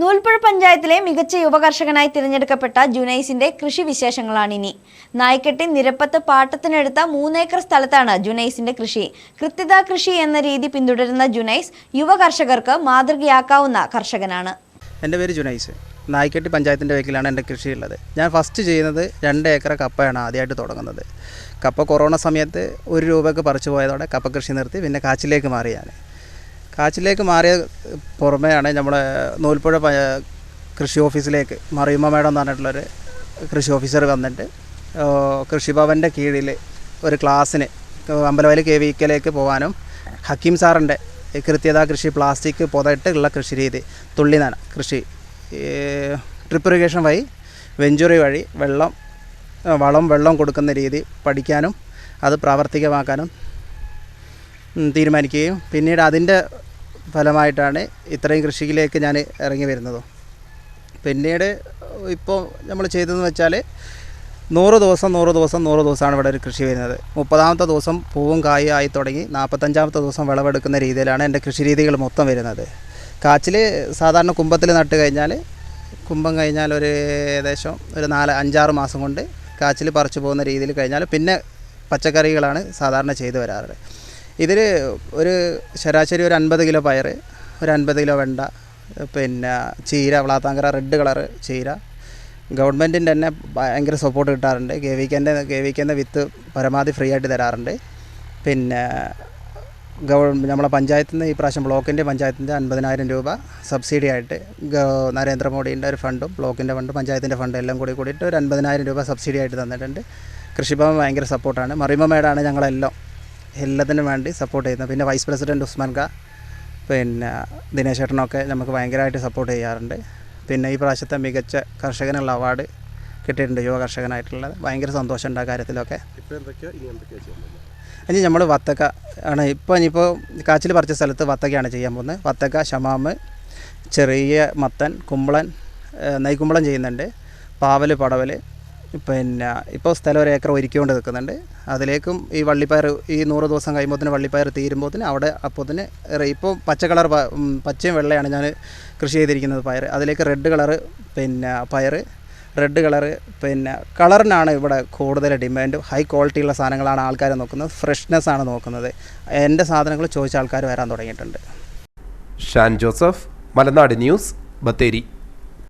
നൂൽപ്പുഴ പഞ്ചായത്തിലെ മികച്ച യുവകർഷകനായി തിരഞ്ഞെടുക്കപ്പെട്ട ജുനൈസിന്റെ കൃഷി വിശേഷങ്ങളാണിനി. നായ്ക്കെട്ടി നിരപ്പത്ത് പാട്ടത്തിനെടുത്ത മൂന്നേക്കർ സ്ഥലത്താണ് ജുനൈസിന്റെ കൃഷി. കൃത്യത കൃഷി എന്ന രീതി പിന്തുടരുന്ന ജുനൈസ് യുവ കർഷകർക്ക് മാതൃകയാക്കാവുന്ന കർഷകനാണ്. എന്റെ പേര് ജുനൈസ്. നായ്ക്കെട്ടി പഞ്ചായത്തിന്റെ വേക്കിലാണ് എന്റെ കൃഷിയുള്ളത്. ഞാൻ ഫസ്റ്റ് ചെയ്യുന്നത് രണ്ട് ഏക്കർ കപ്പയാണ് ആദ്യമായിട്ട് തുടങ്ങുന്നത്. കപ്പ കൊറോണ സമയത്ത് ഒരു രൂപയ്ക്ക് പറിച്ചു പോയതോടെ കപ്പ കൃഷി നിർത്തി പിന്നെ കാച്ചിലേക്ക് മാറിയാണ്. കാച്ചിലേക്ക് മാറിയ പുറമെയാണ് നമ്മുടെ നൂൽപ്പുഴ കൃഷി ഓഫീസിലേക്ക് മറിയുമ്മ മേഡം എന്ന് പറഞ്ഞിട്ടുള്ളൊരു കൃഷി ഓഫീസർ വന്നിട്ട് കൃഷിഭവന്റെ കീഴിൽ ഒരു ക്ലാസ്സിന് അമ്പലവയൽ കെ വി പോകാനും ഹക്കീം സാറിന്റെ കൃത്യത കൃഷി പ്ലാസ്റ്റിക് പുതയിട്ട് ഉള്ള കൃഷി രീതി തുള്ളി നന കൃഷി ട്രിപ്പ് ഇറിഗേഷൻ വഴി വെഞ്ചുറി വഴി വെള്ളം വളം വെള്ളം കൊടുക്കുന്ന രീതി പഠിക്കാനും അത് പ്രാവർത്തികമാക്കാനും തീരുമാനിക്കുകയും. പിന്നീട് അതിന്റെ ഫലമായിട്ടാണ് ഇത്രയും കൃഷിയിലേക്ക് ഞാൻ ഇറങ്ങി വരുന്നത്. പിന്നീട് ഇപ്പോൾ നമ്മൾ ചെയ്തതെന്ന് വെച്ചാൽ നൂറ് ദിവസം നൂറ് ദിവസം നൂറ് ദിവസമാണ് ഇവിടെ ഒരു കൃഷി വരുന്നത്. മുപ്പതാമത്തെ ദിവസം പൂവും കായും ആയി തുടങ്ങി നാൽപ്പത്തഞ്ചാമത്തെ ദിവസം വിളവെടുക്കുന്ന രീതിയിലാണ് എന്റെ കൃഷി രീതികൾ മൊത്തം വരുന്നത്. കാച്ചിൽ സാധാരണ കുമ്പത്തിൽ നട്ട് കഴിഞ്ഞാൽ കുമ്പം കഴിഞ്ഞാൽ ഒരു ഏകദേശം ഒരു നാല് അഞ്ചാറ് മാസം കൊണ്ട് കാച്ചിൽ പറിച്ചു പോകുന്ന രീതിയിൽ കഴിഞ്ഞാൽ പിന്നെ പച്ചക്കറികളാണ് സാധാരണ ചെയ്തു വരാറ്. ഇതിൽ ഒരു ശരാശരി ഒരു അൻപത് കിലോ പയർ ഒരു അൻപത് കിലോ വെണ്ട പിന്നെ ചീര വളാത്താങ്കര റെഡ് കളറ് ചീര. ഗവൺമെന്റിന്റെ തന്നെ ഭയങ്കര സപ്പോർട്ട് കിട്ടാറുണ്ട്. കെ വിക്കന്റെ കെ വിത്ത് പരമാവധി ഫ്രീ ആയിട്ട് തരാറുണ്ട്. പിന്നെ ഗവ നമ്മളെ പഞ്ചായത്തിൽ നിന്ന് ഈ പ്രാവശ്യം ബ്ലോക്കിന്റെ പഞ്ചായത്തിന്റെ അൻപതിനായിരം രൂപ സബ്സിഡി ആയിട്ട് നരേന്ദ്രമോദിന്റെ ഒരു ഫണ്ടും ബ്ലോക്കിന്റെ ഫണ്ടും പഞ്ചായത്തിന്റെ ഫണ്ടും എല്ലാം കൂടി കൂടിയിട്ട് ഒരു അൻപതിനായിരം രൂപ സബ്സിഡി ആയിട്ട് തന്നിട്ടുണ്ട്. കൃഷിഭവൻ ഭയങ്കര സപ്പോർട്ടാണ് മറിമ മേടാണ് ഞങ്ങളെല്ലാം. എല്ലാത്തിനും വേണ്ടി സപ്പോർട്ട് ചെയ്യുന്നത് പിന്നെ വൈസ് പ്രസിഡന്റ് ഉസ്മാൻ ഖാ പിന്നെ ദിനേശ് ചേട്ടനൊക്കെ നമുക്ക് ഭയങ്കരമായിട്ട് സപ്പോർട്ട് ചെയ്യാറുണ്ട്. പിന്നെ ഈ പ്രാവശ്യത്തെ മികച്ച കർഷകനുള്ള അവാർഡ് കിട്ടിയിട്ടുണ്ട് യുവ കർഷകനായിട്ടുള്ളത്. ഭയങ്കര സന്തോഷമുണ്ട് ആ കാര്യത്തിലൊക്കെ. ഇനി നമ്മൾ വത്തക്ക ആണ്. ഇപ്പോൾ ഇനിയിപ്പോൾ കാച്ചിൽ പറിച്ച സ്ഥലത്ത് വത്തക്കയാണ് ചെയ്യാൻ പോകുന്നത്. വത്തക്ക ഷമാമ് ചെറിയ മത്തൻ കുമ്പളൻ നെയ്ക്കുമ്പളൻ ചെയ്യുന്നുണ്ട്. പാവൽ പടവൽ പിന്നെ ഇപ്പോൾ സ്ഥലം ഒരു ഏക്കർ ഒരുക്കിക്കൊണ്ട് നിൽക്കുന്നുണ്ട്. അതിലേക്കും ഈ വള്ളിപ്പയർ ഈ നൂറ് ദിവസം കഴിയുമ്പോൾ തന്നെ വള്ളിപ്പയർ തീരുമ്പോഴത്തിന് അവിടെ അപ്പോഴത്തിന് ഇപ്പോൾ പച്ച കളർ പച്ചയും വെള്ളയാണ് ഞാൻ കൃഷി ചെയ്തിരിക്കുന്നത് പയർ. അതിലേക്ക് റെഡ് കളർ പിന്നെ പയർ റെഡ് കളർ പിന്നെ കളറിനാണ് ഇവിടെ കൂടുതൽ ഡിമാൻഡ്. ഹൈ ക്വാളിറ്റിയുള്ള സാധനങ്ങളാണ് ആൾക്കാർ നോക്കുന്നത്. ഫ്രഷ്നെസ് ആണ് നോക്കുന്നത്. എന്റെ സാധനങ്ങൾ ചോദിച്ച ആൾക്കാർ വരാൻ തുടങ്ങിയിട്ടുണ്ട്. ഷാൻ ജോസഫ് മലനാട് ന്യൂസ് ബത്തേരി.